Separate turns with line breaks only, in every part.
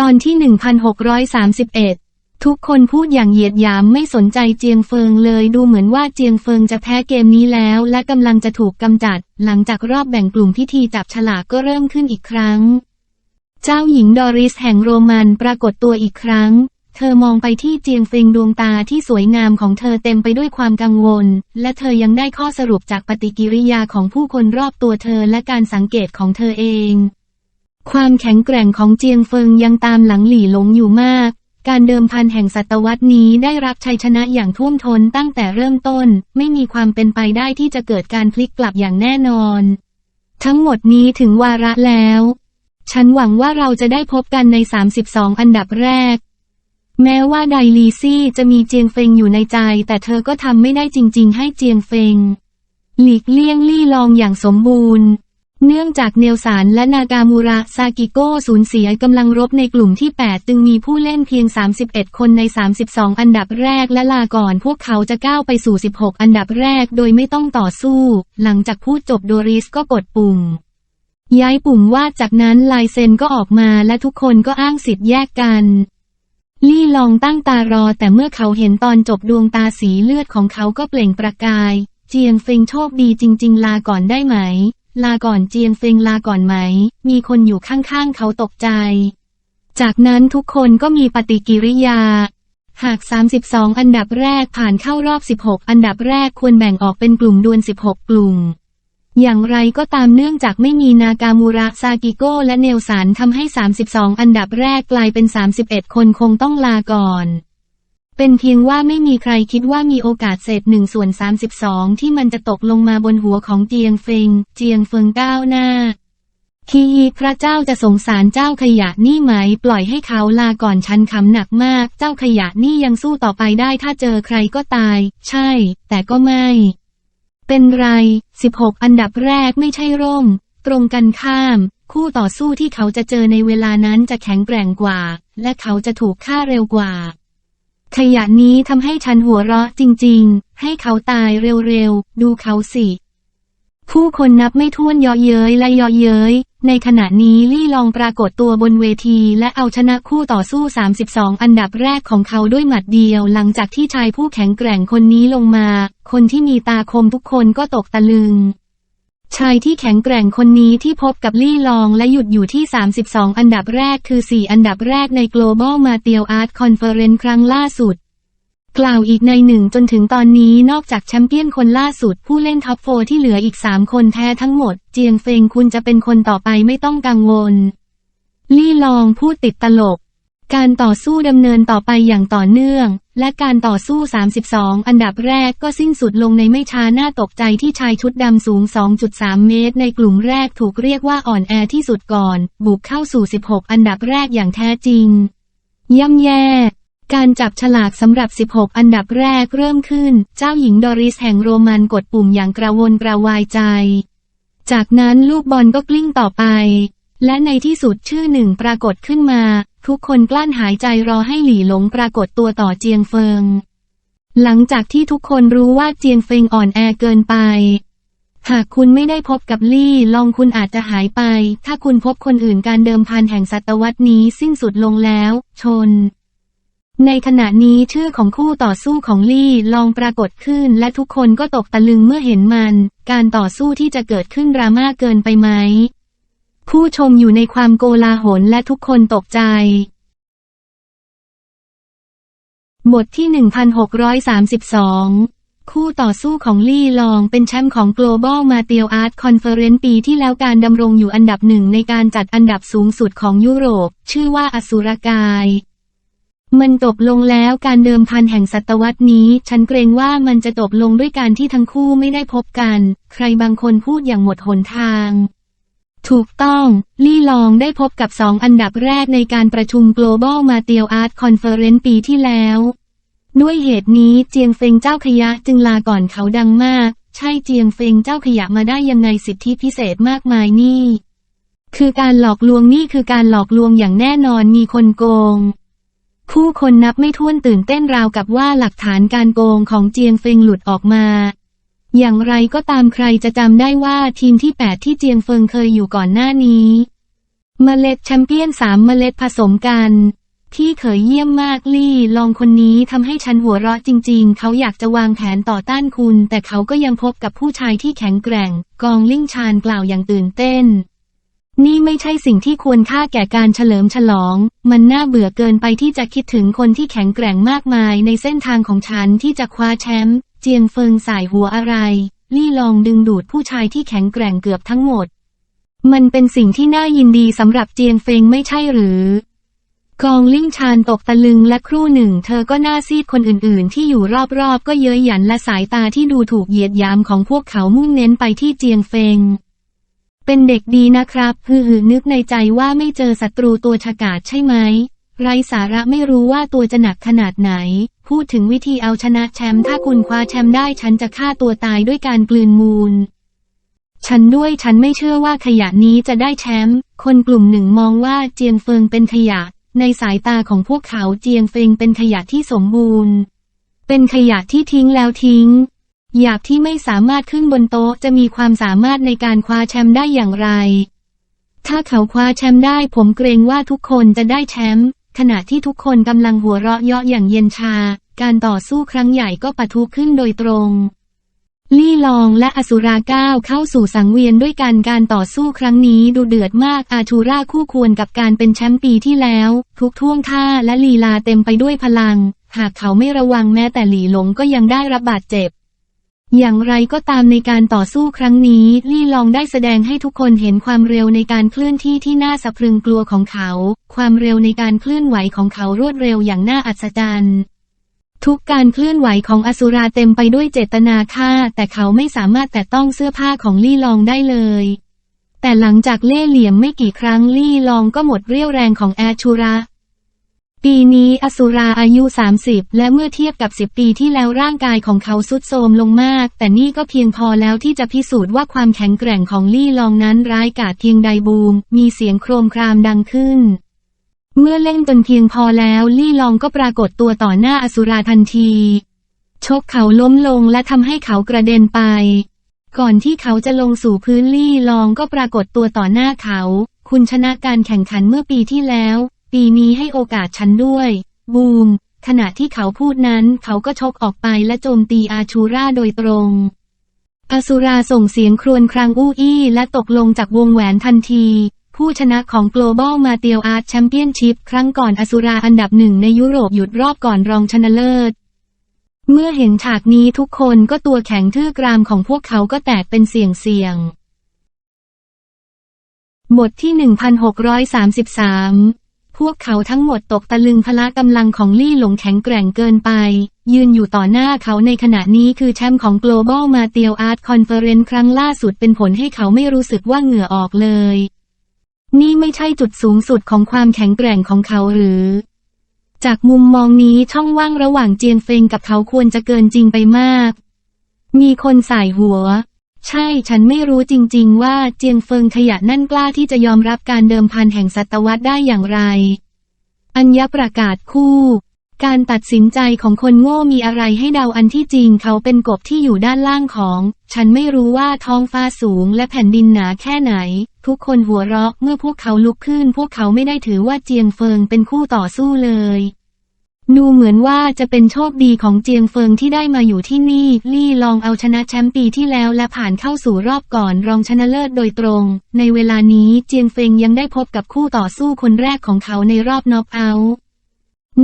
ตอนที่ 1631 ทุกคนพูดอย่างเหยียดหยามไม่สนใจเจียงเฟิงเลยดูเหมือนว่าเจียงเฟิงจะแพ้เกมนี้แล้ว และกำลังจะถูกกำจัด หลังจากรอบแบ่งกลุ่มพิธีจับฉลากก็เริ่มขึ้นอีกครั้ง เจ้าหญิงดอริสแห่งโรมันปรากฏตัวอีกครั้ง เธอมองไปที่เจียงเฟิงดวงตาที่สวยงามของเธอเต็มไปด้วยความกังวล และเธอยังได้ข้อสรุปจากปฏิกิริยาของผู้คนรอบตัวเธอและการสังเกตของเธอเอง ความแข็งแกร่งของเจียงเฟิงยังตามหลังหลี่หลงอยู่มาก การเดิมพันแห่งศตวรรษนี้ได้รับชัยชนะอย่างท่วมท้นตั้งแต่เริ่มต้น ไม่มีความเป็นไปได้ที่จะเกิดการพลิกกลับอย่างแน่นอน ทั้งหมดนี้ถึงวาระแล้ว ฉันหวังว่าเราจะได้พบกันใน 32 อันดับแรก แม้ว่าไดลีซี่จะมีเจียงเฟงอยู่ในใจ แต่เธอก็ทำไม่ได้จริง ๆ ให้เจียงเฟง หลีกเลี่ยงลี่ลองอย่างสมบูรณ์ เนื่องจากเนลสานและนากามูระซากิโกสูญเสียกำลังรบในกลุ่มที่ 8 จึงมีผู้เล่นเพียง 31 คนใน 32 อันดับแรกและลาก่อนพวกเขาจะก้าวไปสู่ 16 อันดับแรกโดยไม่ต้องต่อสู้ หลังจากพูดจบโดริสก็กดปุ่ม ย้ายปุ่มวาดจากนั้นลายเซ็นก็ออกมาและทุกคนก็อ้างสิทธิ์แยกกัน ลี่ลองตั้งตารอแต่เมื่อเขาเห็นตอนจบดวงตาสีเลือดของเขาก็เปล่งประกาย เจียงเฟงโชคดีจริง ๆ ลาก่อนได้ไหม ลาก่อนเจียงเฟงลาก่อนไหม มีคนอยู่ข้างๆเขาตกใจ จากนั้นทุกคนก็มีปฏิกิริยา หาก 32 อันดับแรกผ่านเข้ารอบ 16 อันดับแรกควรแบ่งออกเป็นกลุ่มดวล 16 กลุ่ม อย่างไรก็ตามเนื่องจากไม่มีนากามูระซากิโกและเนลสันทำให้ 32 อันดับแรกกลายเป็น 31 คนคงต้องลาก่อน เป็นเพียงว่าไม่มีใครคิดว่ามีโอกาสเศษหนึ่งส่วน 32 ที่มันจะตกลงมาบนหัวของเจียงเฟิง เจียงเฟิงก้าวหน้า คีพระเจ้าจะสงสารเจ้าขยะนี่ไหม ปล่อยให้เขาลาก่อนฉันขำหนักมาก เจ้าขยะนี่ยังสู้ต่อไปได้ถ้าเจอใครก็ตาย ใช่ แต่ก็ไม่ เป็นไร 16 อันดับแรกไม่ใช่ร่ม ตรงกันข้าม คู่ต่อสู้ที่เขาจะเจอในเวลานั้นจะแข็งแกร่งกว่า และเขาจะถูกฆ่าเร็วกว่า ขยะนี้ทำให้ฉันหัวเราะจริงๆ ให้เขาตายเร็วๆ ดูเขาสิ ผู้คนนับไม่ถ้วนเยาะเย้ยและเยาะเย้ย ในขณะนี้ลี่ลองปรากฏตัวบนเวทีและเอาชนะคู่ต่อสู้ 32 อันดับแรกของเขาด้วยหมัดเดียว หลังจากที่ชายผู้แข็งแกร่งคนนี้ลงมา คนที่มีตาคมทุกคนก็ตกตะลึง ชายที่แข็งแกร่งคนนี้ที่พบกับลี่ลองและหยุดอยู่ที่ 32 อันดับแรกคือ 4 อันดับแรกใน Global m a t e r Art Conference ครั้งล่าสุด กล่าวอีกในหนึ่งจนถึงตอนนี้นอกจากแชมเปี้ยนคนล่าสุด ผู้เล่นท็อปโฟที่เหลืออีก 3 คนแท้ทั้งหมด เจียงเฟงคุณจะเป็นคนต่อไปไม่ต้องกังวล ลี่ลองพูดติดตลก การต่อสู้ดำเนินต่อไปอย่างต่อเนื่อง และการต่อสู้ 32 อันดับแรกก็สิ้นสุดลงในไม่ช้าน่าตกใจที่ชายชุดดำสูง 2.3 เมตร ในกลุ่มแรกถูกเรียกว่าอ่อนแอที่สุดก่อน บุกเข้าสู่ 16 อันดับแรกอย่างแท้จริง ย่ำแย่การจับฉลากสำหรับ 16 อันดับแรกเริ่มขึ้น เจ้าหญิงดอริสแห่งโรมันกดปุ่มอย่างกระวนกระวายใจ จากนั้นลูกบอลก็กลิ้งต่อไป และในที่สุดชื่อหนึ่งปรากฏขึ้นมา ทุกคนกลั้นหายใจรอให้หลี่หลงปรากฏตัวต่อเจียงเฟิง หลังจากที่ทุกคนรู้ว่าเจียงเฟิงอ่อนแอเกินไป หากคุณไม่ได้พบกับลี่ลองคุณอาจจะหายไป ถ้าคุณพบคนอื่นการเดิมพันแห่งศตวรรษนี้สิ้นสุดลงแล้ว ชน ในขณะนี้ชื่อของคู่ต่อสู้ของลี่ลองปรากฏขึ้น และทุกคนก็ตกตะลึงเมื่อเห็นมัน การต่อสู้ที่จะเกิดขึ้นดราม่าเกินไปไหม ผู้ชมอยู่ในความโกลาหลและทุกคนตกใจ บทที่ 1632คู่ต่อสู้ของลี่ลองเป็นแชมป์ของ Global m a t e r Art Conference ปีที่แล้วการดำรงอยู่อันดับหนึ่งในการจัดอันดับสูงสุดของยุโรป ชื่อว่าอสุรกาย มันจบลงแล้วการเดิมพันแห่งศตวรรษนี้ ฉันเกรงว่ามันจะจบลงด้วยการที่ทั้งคู่ไม่ได้พบกัน ใครบางคนพูดอย่างหมดหนทาง ถูกต้อง ลี่ลองได้พบกับสองอันดับแรกในการประชุม Global m a t e r Art Conference ปีที่แล้ว ด้วยเหตุนี้เจียงเฟิงเจ้าขยะจึงลาก่อนเขาดังมาก ใช่เจียงเฟิงเจ้าขยะมาได้ยังไงสิทธิพิเศษมากมายนี่ คือการหลอกลวงนี่คือการหลอกลวงอย่างแน่นอนมีคนโกง ผู้คนนับไม่ถ้วนตื่นเต้นราวกับว่าหลักฐานการโกงของเจียงเฟิงหลุดออกมา อย่างไรก็ตามใครจะจำได้ว่าทีมที่ 8 ที่เจียงเฟิงเคยอยู่ก่อนหน้านี้เมล็ดแชมเปี้ยนสามเมล็ดผสมกันพี่เขยเยี่ยมมากลี่ลองคนนี้ทำให้ฉันหัวเราะจริง ๆ เขาอยากจะวางแผนต่อต้านคุณ แต่เขาก็ยังพบกับผู้ชายที่แข็งแกร่ง กองลิ่งชานกล่าวอย่างตื่นเต้น นี่ไม่ใช่สิ่งที่ควรค่าแก่การเฉลิมฉลอง มันน่าเบื่อเกินไปที่จะคิดถึงคนที่แข็งแกร่งมากมายในเส้นทางของฉันที่จะคว้าแชมป์ เจียงเฟิงสายหัวอะไร ลี่ลองดึงดูดผู้ชายที่แข็งแกร่งเกือบทั้งหมด มันเป็นสิ่งที่น่ายินดีสำหรับเจียงเฟิงไม่ใช่หรือกองลิ่งชานตกตะลึงและครู่หนึ่ง เธอก็หน้าซีดคนอื่นๆ ที่อยู่รอบๆ ก็เย้ยหยันและสายตาที่ดูถูกเหยียดยามของพวกเขามุ่งเน้นไปที่เจียงเฟง เป็นเด็กดีนะครับฮือนึกในใจว่าไม่เจอศัตรูตัวฉกาจใช่ไหม ไรสาระไม่รู้ว่าตัวจะหนักขนาดไหน พูดถึงวิธีเอาชนะแชมป์ถ้าคุณคว้าแชมป์ได้ฉันจะฆ่าตัวตายด้วยการกลืนมูล ฉันด้วยฉันไม่เชื่อว่าขยะนี้จะได้แชมป์คนกลุ่มหนึ่งมองว่าเจียงเฟิงเป็นขยะ ในสายตาของพวกเขาเจียงเฟิงเป็นขยะที่สมบูรณ์ เป็นขยะที่ทิ้งแล้วทิ้งอยากที่ไม่สามารถขึ้นบนโต๊ะจะมีความสามารถในการคว้าแชมป์ได้อย่างไร ถ้าเขาคว้าแชมป์ได้ผมเกรงว่าทุกคนจะได้แชมป์ขณะที่ทุกคนกำลังหัวเราะเยาะอย่างเย็นชา การต่อสู้ครั้งใหญ่ก็ปะทุขึ้นโดยตรง ลี่ลองและอสุราก้าวเข้าสู่สังเวียนด้วยกันการต่อสู้ครั้งนี้ดูเดือดมากอาชูราคู่ควรกับการเป็นแชมป์ปีที่แล้ว ทุกท่วงท่าและลีลาเต็มไปด้วยพลัง หากเขาไม่ระวังแม้แต่หลี่หลงก็ยังได้รับบาดเจ็บอย่างไรก็ตามในการต่อสู้ครั้งนี้ ลี่ลองได้แสดงให้ทุกคนเห็นความเร็วในการเคลื่อนที่ที่น่าสะพรึงกลัวของเขา ความเร็วในการเคลื่อนไหวของเขารวดเร็วอย่างน่าอัศจรรย์ ทุกการเคลื่อนไหวของอสุราเต็มไปด้วยเจตนาฆ่า แต่เขาไม่สามารถแตะต้องเสื้อผ้าของลี่ลองได้เลย แต่หลังจากเล่เหลี่ยมไม่กี่ครั้งลี่ลองก็หมดเรี่ยวแรงของแอชูระ ปีนี้อสุราอายุ 30 และเมื่อเทียบกับ 10 ปีที่แล้วร่างกายของเขาสุดโทรมลงมาก แต่นี่ก็เพียงพอแล้วที่จะพิสูจน์ว่าความแข็งแกร่งของลี่ลองนั้นร้ายกาจเพียงใดบูม มีเสียงโครมครามดังขึ้น เมื่อเล่นจนเพียงพอแล้วลี่ลองก็ปรากฏตัวต่อหน้าอสุราทันที ชกเขาล้มลงและทำให้เขากระเด็นไป ก่อนที่เขาจะลงสู่พื้นลี่ลองก็ปรากฏตัวต่อหน้าเขา คุณชนะการแข่งขันเมื่อปีที่แล้ว ปีนี้ให้โอกาสฉันด้วย บูม ขณะที่เขาพูดนั้นเขาก็ชกออกไปและโจมตีอาชูราโดยตรงอสุราส่งเสียงครวญครางอู้อี้และตกลงจากวงแหวนทันที ผู้ชนะของ Global m a t e r Art Championship ครั้งก่อนอสุราอันดับหนึ่งในยุโรปหยุดรอบก่อนรองชนะเลิศ เมื่อเห็นฉากนี้ทุกคนก็ตัวแข็งทื่อกรามของพวกเขาก็แตกเป็นเสี่ยงเสี่ยงบทที่ 1633 พวกเขาทั้งหมดตกตะลึงพละกำลังของลี่หลงแข็งแกร่งเกินไป ยืนอยู่ต่อหน้าเขาในขณะนี้คือแชมป์ของ Global m a t e r Art Conference ครั้งล่าสุดเป็นผลให้เขาไม่รู้สึกว่าเหงื่อออกเลย นี่ไม่ใช่จุดสูงสุดของความแข็งแกร่งของเขาหรือ จากมุมมองนี้ช่องว่างระหว่างเจียงเฟงกับเขาควรจะเกินจริงไปมาก มีคนสายหัว ใช่ฉันไม่รู้จริง ๆ ว่าเจียงเฟิงขยะนั่นกล้าที่จะยอมรับการเดิมพันแห่งศตวรรษได้อย่างไร อัญญประกาศคู่ การตัดสินใจของคนโง่มีอะไรให้เดาอันที่จริงเขาเป็นกบที่อยู่ด้านล่างของ ฉันไม่รู้ว่าท้องฟ้าสูงและแผ่นดินหนาแค่ไหน ทุกคนหัวเราะเมื่อพวกเขาลุกขึ้น พวกเขาไม่ได้ถือว่าเจียงเฟิงเป็นคู่ต่อสู้เลยดูเหมือนว่าจะเป็นโชคดีของเจียงเฟิงที่ได้มาอยู่ที่นี่ ลี่ลองเอาชนะแชมป์ปีที่แล้วและผ่านเข้าสู่รอบก่อนรองชนะเลิศโดยตรง ในเวลานี้เจียงเฟิงยังได้พบกับคู่ต่อสู้คนแรกของเขาในรอบน็อกเอาท์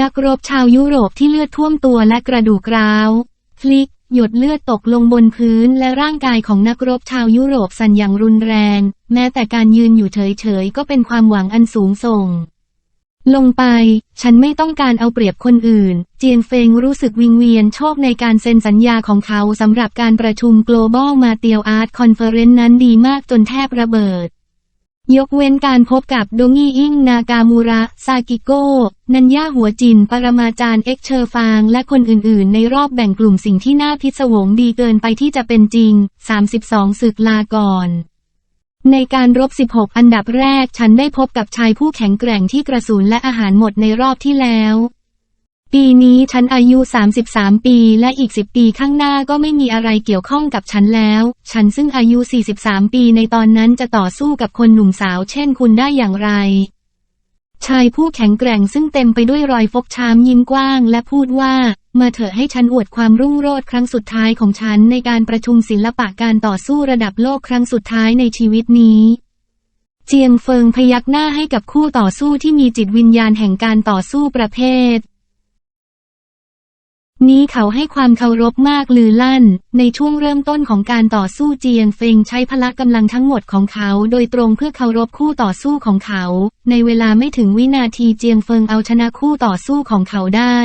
นักรบชาวยุโรปที่เลือดท่วมตัวและกระดูกร้าวฟลิก หยดเลือดตกลงบนพื้นและร่างกายของนักรบชาวยุโรปสั่นอย่างรุนแรง แม้แต่การยืนอยู่เฉยๆ ก็เป็นความหวังอันสูงส่ง ลงไป ฉันไม่ต้องการเอาเปรียบคนอื่น เจียงเฟงรู้สึกวิงเวียนโชคในการเซ็นสัญญาของเขาสำหรับการประชุม Global m a t e r Art Conference นั้นดีมากจนแทบระเบิด ยกเว้นการพบกับโดงีอิงนากามูระ ซากิโกนันย่าหัวจิน ปรมาจารย์เอ็กเชอร์ฟาง และคนอื่นๆ ในรอบแบ่งกลุ่มสิ่งที่น่าพิศวงดีเกินไปที่จะเป็นจริง 32 ศึกลาก่อน ในการรบ 16 อันดับแรกฉันได้พบกับชายผู้แข็งแกร่งที่กระสุนและอาหารหมดในรอบที่แล้ว ปีนี้ฉันอายุ 33 ปีและอีก 10 ปีข้างหน้าก็ไม่มีอะไรเกี่ยวข้องกับฉันแล้ว ฉันซึ่งอายุ 43 ปีในตอนนั้นจะต่อสู้กับคนหนุ่มสาวเช่นคุณได้อย่างไร ชายผู้แข็งแกร่งซึ่งเต็มไปด้วยรอยฟกช้ำยิ้มกว้างและพูดว่า มาเถอะให้ฉันอวดความรุ่งโรจน์ครั้งสุดท้ายของฉันในการประชุมศิลปะการต่อสู้ระดับโลกครั้งสุดท้ายในชีวิตนี้เจียงเฟิงพยักหน้าให้กับคู่ต่อสู้ที่มีจิตวิญญาณแห่งการต่อสู้ประเภท นี้เขาให้ความเคารพมากลือลั่น ในช่วงเริ่มต้นของการต่อสู้เจียงเฟิงใช้พละกำลังทั้งหมดของเขา โดยตรงเพื่อเคารพคู่ต่อสู้ของเขา ในเวลาไม่ถึงวินาทีเจียงเฟิงเอาชนะคู่ต่อสู้ของเขาได้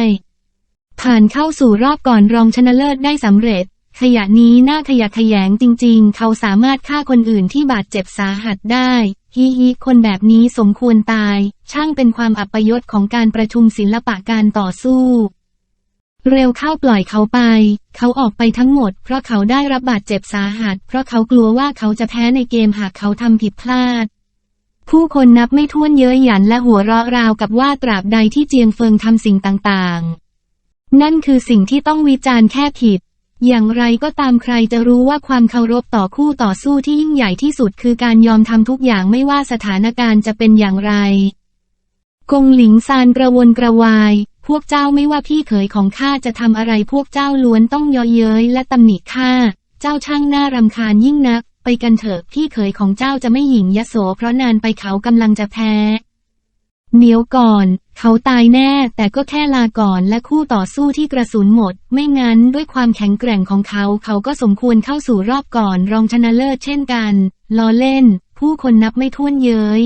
ผ่านเข้าสู่รอบก่อนรองชนะเลิศได้สำเร็จ ขยะนี้น่าขยะขยงจริง ๆ เขาสามารถฆ่าคนอื่นที่บาดเจ็บสาหัสได้ฮิฮิคนแบบนี้สมควรตาย ช่างเป็นความอัปยศของการประชุมศิลปะการต่อสู้ เร็วเข้าปล่อยเขาไป เขาออกไปทั้งหมด เพราะเขาได้รับบาดเจ็บสาหัส เพราะเขากลัวว่าเขาจะแพ้ในเกมหากเขาทำผิดพลาด ผู้คนนับไม่ถ้วนเย้ยหยันและหัวเราะราวกับว่าตราบใดที่เจียงเฟิงทำสิ่งต่างๆ นั่นคือสิ่งที่ต้องวิจารณ์แค่ผิด อย่างไรก็ตามใครจะรู้ว่าความเคารพต่อคู่ต่อสู้ที่ยิ่งใหญ่ที่สุดคือการยอมทำทุกอย่างไม่ว่าสถานการณ์จะเป็นอย่างไรกงหลิงซานกระวนกระวาย วกเจ้าไม่ว่าพี่เขยของข้าจะทำอะไรพวกเจ้าล้วนต้องยอเย้ยและตำหนิข้า เจ้าช่างน่ารำคาญยิ่งนัก ไปกันเถอะพี่เขยของเจ้าจะไม่หญิงยโสเพราะนานไปเขากำลังจะแพ้เดี๋ยวก่อน เขาตายแน่แต่ก็แค่ลาก่อนและคู่ต่อสู้ที่กระสุนหมด ไม่งั้นด้วยความแข็งแกร่งของเขา เขาก็สมควรเข้าสู่รอบก่อนรองชนะเลิศเช่นกัน ล้อเล่น ผู้คนนับไม่ถ้วนเย้ย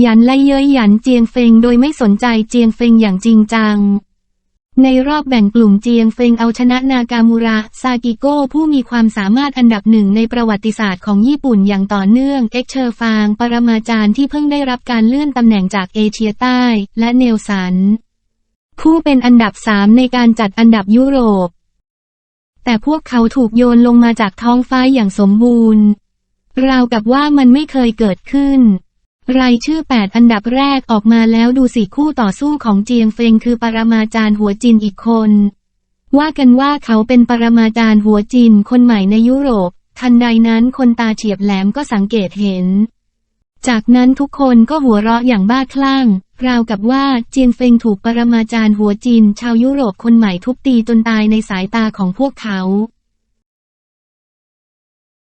หยันไล่เย้ยหยันเจียงเฟงโดยไม่สนใจเจียงเฟงอย่างจริงจัง ในรอบแบ่งกลุ่มเจียงเฟงเอาชนะนากามูระซากิโก้ผู้มีความสามารถอันดับหนึ่งในประวัติศาสตร์ของญี่ปุ่นอย่างต่อเนื่อง เอ็กเชอร์ฟาง ปรมาจารย์ที่เพิ่งได้รับการเลื่อนตำแหน่งจากเอเชียใต้ และเนลสัน ผู้เป็นอันดับสามในการจัดอันดับยุโรป แต่พวกเขาถูกโยนลงมาจากท้องฟ้าอย่างสมบูรณ์ ราวกับว่ามันไม่เคยเกิดขึ้น รายชื่อ 8 อันดับแรกออกมาแล้วดูสิคู่ต่อสู้ของเจียงเฟงคือปรมาจารย์หัวจินอีกคน ว่ากันว่าเขาเป็นปรมาจารย์หัวจินคนใหม่ในยุโรป ทันใดนั้นคนตาเฉียบแหลมก็สังเกตเห็น จากนั้นทุกคนก็หัวเราะอย่างบ้าคลั่ง ราวกับว่าเจียงเฟงถูกปรมาจารย์หัวจินชาวยุโรปคนใหม่ทุบตีจนตายในสายตาของพวกเขา